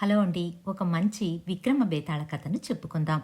Hello అండి ఒక మంచి విక్రమ బేతాళ కథను చెప్పుకుందాం.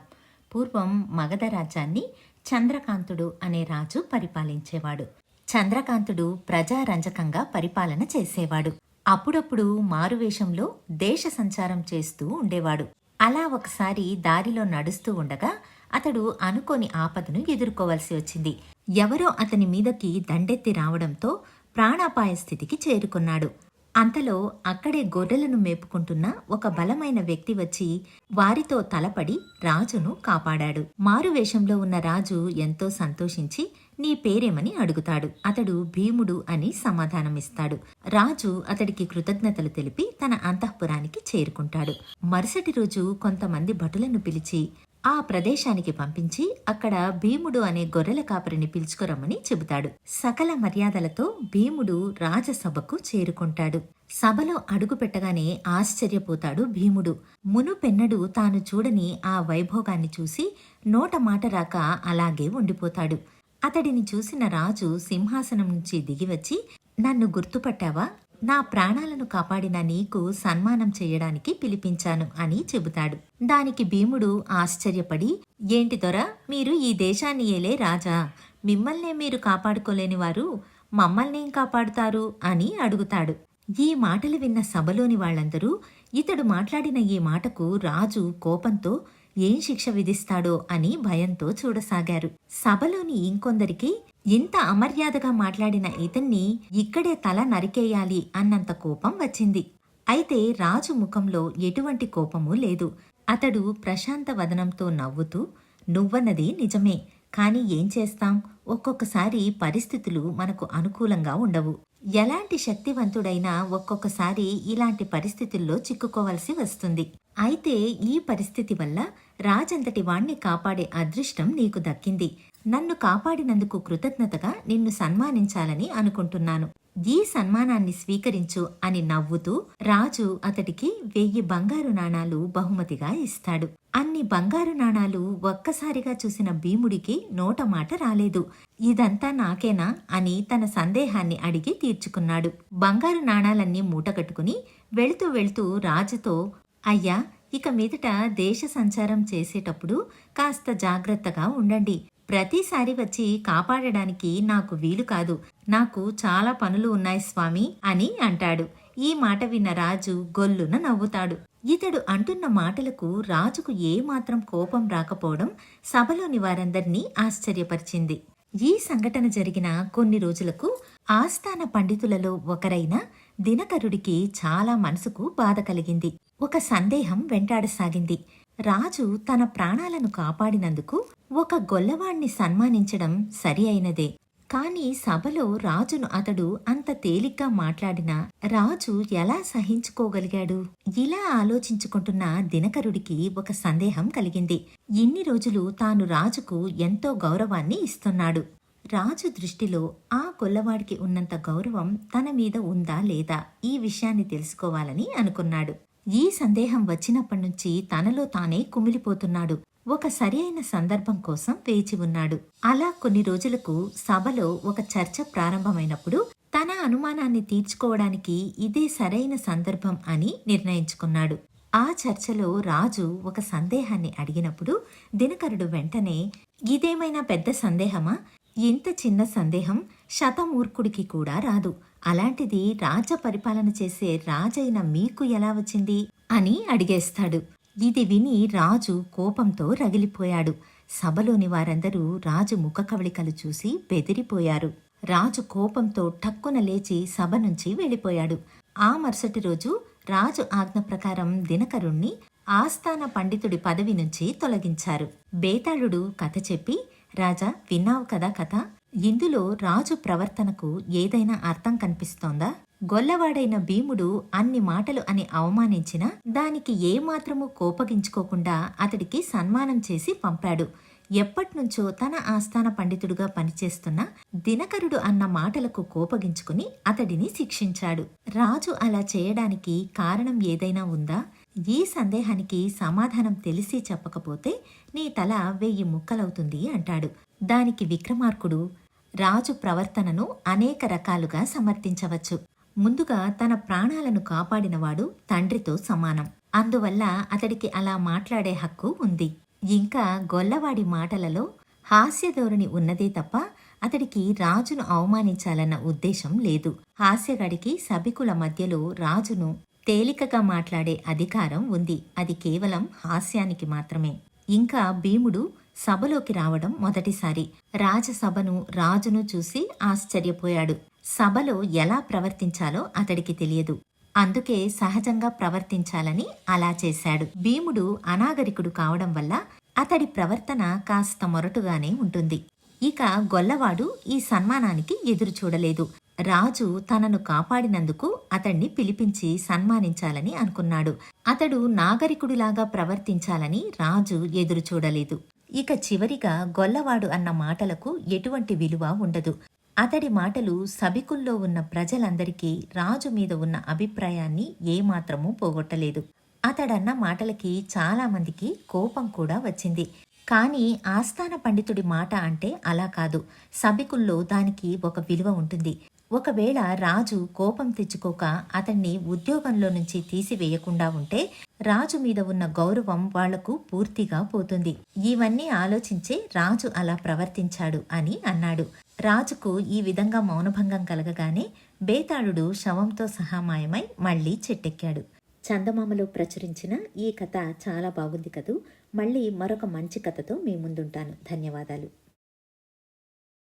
పూర్వం మగధ రాజ్యాన్ని చంద్రకాంతుడు అనే రాజు పరిపాలించేవాడు. చంద్రకాంతుడు ప్రజారంజకంగా పరిపాలన చేసేవాడు. అప్పుడప్పుడు మారువేషంలో దేశ సంచారం చేస్తూ ఉండేవాడు. అలా ఒకసారి దారిలో నడుస్తూ ఉండగా అతడు అనుకోని ఆపదను ఎదుర్కోవలసి వచ్చింది. ఎవరో అతని మీదకి దండెత్తి రావడంతో ప్రాణాపాయ స్థితికి చేరుకున్నాడు. అంతలో అక్కడే గొర్రెలను మేపుకుంటున్న ఒక బలమైన వ్యక్తి వచ్చి వారితో తలపడి రాజును కాపాడాడు. మారువేషంలో ఉన్న రాజు ఎంతో సంతోషించి నీ పేరేమని అడుగుతాడు. అతడు భీముడు అని సమాధానమిస్తాడు. రాజు అతడికి కృతజ్ఞతలు తెలిపి తన అంతఃపురానికి చేరుకుంటాడు. మరుసటి రోజు కొంతమంది భటులను పిలిచి ఆ ప్రదేశానికి పంపించి అక్కడ భీముడు అనే గొర్రెల కాపరిని పిలుచుకురమ్మని చెబుతాడు. సకల మర్యాదలతో భీముడు రాజసభకు చేరుకుంటాడు. సభలో అడుగు పెట్టగానే ఆశ్చర్యపోతాడు భీముడు. మునుపెన్నడు తాను చూడని ఆ వైభోగాన్ని చూసి నోట మాట రాక అలాగే ఉండిపోతాడు. అతడిని చూసిన రాజు సింహాసనం నుంచి దిగివచ్చి నన్ను గుర్తుపట్టావా? నా ప్రాణాలను కాపాడిన నీకు సన్మానం చేయడానికి పిలిపించాను అని చెబుతాడు. దానికి భీముడు ఆశ్చర్యపడి ఏంటి దొర మీరు ఈ దేశాన్ని ఏలే రాజా. మిమ్మల్నే మీరు కాపాడుకోలేని వారు మమ్మల్నేం కాపాడుతారు? అని అడుగుతాడు. ఈ మాటలు విన్న సభలోని వాళ్ళందరూ ఇతడు మాట్లాడిన ఈ మాటకు రాజు కోపంతో ఏం శిక్ష విధిస్తాడో అని భయంతో చూడసాగారు. సభలోని ఇంకొందరికి ఇంత అమర్యాదగా మాట్లాడిన ఇతన్ని ఇక్కడే తల నరికేయాలి అన్నంత కోపం వచ్చింది. అయితే రాజు ముఖంలో ఎటువంటి కోపము లేదు. అతడు ప్రశాంత వదనంతో నవ్వుతూ నువ్వన్నది నిజమే. కాని ఏం చేస్తాం? ఒక్కొక్కసారి పరిస్థితులు మనకు అనుకూలంగా ఉండవు. ఎలాంటి శక్తివంతుడైనా ఒక్కొక్కసారి ఇలాంటి పరిస్థితుల్లో చిక్కుకోవలసి వస్తుంది. అయితే ఈ పరిస్థితి వల్ల రాజంతటి వాణ్ణి కాపాడే అదృష్టం నీకు దక్కింది. నన్ను కాపాడినందుకు కృతజ్ఞతగా నిన్ను సన్మానించాలని అనుకుంటున్నాను. ఈ సన్మానాన్ని స్వీకరించు అని నవ్వుతూ రాజు అతడికి వెయ్యి బంగారు నాణాలు బహుమతిగా ఇస్తాడు. అన్ని బంగారు నాణాలు ఒక్కసారిగా చూసిన భీముడికి నోట మాట రాలేదు. ఇదంతా నాకేనా అని తన సందేహాన్ని అడిగి తీర్చుకున్నాడు. బంగారు నాణాలన్నీ మూటగట్టుకుని వెళుతూ వెళుతూ రాజుతో అయ్యా ఇక మీదట దేశ సంచారం చేసేటప్పుడు కాస్త జాగ్రత్తగా ఉండండి. ప్రతిసారి వచ్చి కాపాడడానికి నాకు వీలు కాదు. నాకు చాలా పనులు ఉన్నాయి స్వామి అని అంటాడు. ఈ మాట విన్న రాజు గొల్లున నవ్వుతాడు. ఇతడు అంటున్న మాటలకు రాజుకు ఏమాత్రం కోపం రాకపోవడం సభలోని వారందర్నీ ఆశ్చర్యపరిచింది. ఈ సంఘటన జరిగిన కొన్ని రోజులకు ఆస్థాన పండితులలో ఒకరైన దినకరుడికి చాలా మనసుకు బాధ కలిగింది. ఒక సందేహం వెంటాడసాగింది. రాజు తన ప్రాణాలను కాపాడినందుకు ఒక గొల్లవాణ్ణి సన్మానించడం సరి అయినదే కాని సభలో రాజును అతడు అంత తేలిగ్గా మాట్లాడినా రాజు ఎలా సహించుకోగలిగాడు? ఇలా ఆలోచించుకుంటున్న దినకరుడికి ఒక సందేహం కలిగింది. ఇన్ని రోజులు తాను రాజుకు ఎంతో గౌరవాన్ని ఇస్తున్నాడు. రాజు దృష్టిలో ఆ కొల్లవాడికి ఉన్నంత గౌరవం తన మీద ఉందా లేదా ఈ విషయాన్ని తెలుసుకోవాలని అనుకున్నాడు. ఈ సందేహం వచ్చినప్పటి నుంచి తనలో తానే కుమిలిపోతున్నాడు. ఒక సరి అయిన సందర్భం కోసం వేచి ఉన్నాడు. అలా కొన్ని రోజులకు సభలో ఒక చర్చ ప్రారంభమైనప్పుడు తన అనుమానాన్ని తీర్చుకోవడానికి ఇదే సరైన సందర్భం అని నిర్ణయించుకున్నాడు. ఆ చర్చలో రాజు ఒక సందేహాన్ని అడిగినప్పుడు దినకరుడు వెంటనే ఇదేమైనా పెద్ద సందేహమా? ఇంత చిన్న సందేహం శతమూర్ఖుడికి కూడా రాదు. అలాంటిది రాజ పరిపాలన చేసే రాజైన మీకు ఎలా వచ్చింది? అని అడిగేస్తాడు. ఇది విని రాజు కోపంతో రగిలిపోయాడు. సభలోని వారందరూ రాజు ముఖ కవళికలు చూసి బెదిరిపోయారు. రాజు కోపంతో టక్కున లేచి సభ నుంచి వెళ్ళిపోయాడు. ఆ మరుసటి రోజు రాజు ఆజ్ఞ ప్రకారం దినకరుణ్ణి ఆస్థాన పండితుడి పదవి నుంచి తొలగించారు. బేతాళుడు కథ చెప్పి రాజా విన్నావు కదా కథ? ఇందులో రాజు ప్రవర్తనకు ఏదైనా అర్థం కనిపిస్తోందా? గొల్లవాడైన భీముడు అన్ని మాటలు అని అవమానించినా దానికి ఏమాత్రమూ కోపగించుకోకుండా అతడికి సన్మానం చేసి పంపాడు. ఎప్పటినుంచో తన ఆస్థాన పండితుడుగా పనిచేస్తున్న దినకరుడు అన్న మాటలకు కోపగించుకుని అతడిని శిక్షించాడు. రాజు అలా చేయడానికి కారణం ఏదైనా ఉందా? ఈ సందేహానికి సమాధానం తెలిసి చెప్పకపోతే నీ తల వెయ్యి ముక్కలవుతుంది అంటాడు. దానికి విక్రమార్కుడు రాజు ప్రవర్తనను అనేక రకాలుగా సమర్థించవచ్చు. ముందుగా తన ప్రాణాలను కాపాడినవాడు తండ్రితో సమానం. అందువల్ల అతడికి అలా మాట్లాడే హక్కు ఉంది. ఇంకా గొల్లవాడి మాటలలో హాస్యధోరణి ఉన్నదే తప్ప అతడికి రాజును అవమానించాలన్న ఉద్దేశం లేదు. హాస్యగాడికి సభికుల మధ్యలో రాజును తేలికగా మాట్లాడే అధికారం ఉంది. అది కేవలం హాస్యానికి మాత్రమే. ఇంకా భీముడు సభలోకి రావడం మొదటిసారి. రాజసభను రాజును చూసి ఆశ్చర్యపోయాడు. సభలో ఎలా ప్రవర్తించాలో అతడికి తెలియదు. అందుకే సహజంగా ప్రవర్తించాలని అలా చేశాడు. భీముడు అనాగరికుడు కావడం వల్ల అతడి ప్రవర్తన కాస్త మొరటుగానే ఉంటుంది. ఇక గొల్లవాడు ఈ సన్మానానికి ఎదురు చూడలేదు. రాజు తనను కాపాడినందుకు అతణ్ణి పిలిపించి సన్మానించాలని అనుకున్నాడు. అతడు నాగరికుడిలాగా ప్రవర్తించాలని రాజు ఎదురు చూడలేదు. ఇక చివరిగా గొల్లవాడు అన్న మాటలకు ఎటువంటి విలువ ఉండదు. అతడి మాటలు సభికుల్లో ఉన్న ప్రజలందరికీ రాజు మీద ఉన్న అభిప్రాయాన్ని ఏమాత్రమూ పోగొట్టలేదు. అతడన్న మాటలకి చాలామందికి కోపం కూడా వచ్చింది. కానీ ఆస్థాన పండితుడి మాట అంటే అలా కాదు. సభికుల్లో దానికి ఒక విలువ ఉంటుంది. ఒకవేళ రాజు కోపం తెచ్చుకోక అతన్ని ఉద్యోగంలో నుంచి తీసివేయకుండా ఉంటే రాజు మీద ఉన్న గౌరవం వాళ్ళకు పూర్తిగా పోతుంది. ఇవన్నీ ఆలోచించే రాజు అలా ప్రవర్తించాడు అని అన్నాడు. రాజుకు ఈ విధంగా మౌనభంగం కలగగానే బేతాళుడు శవంతో సహా మాయమై మళ్ళీ చెట్టెక్కాడు. చందమామలో ప్రచురించిన ఈ కథ చాలా బాగుంది కదూ. మళ్ళీ మరొక మంచి కథతో మీ ముందుంటాను. ధన్యవాదాలు.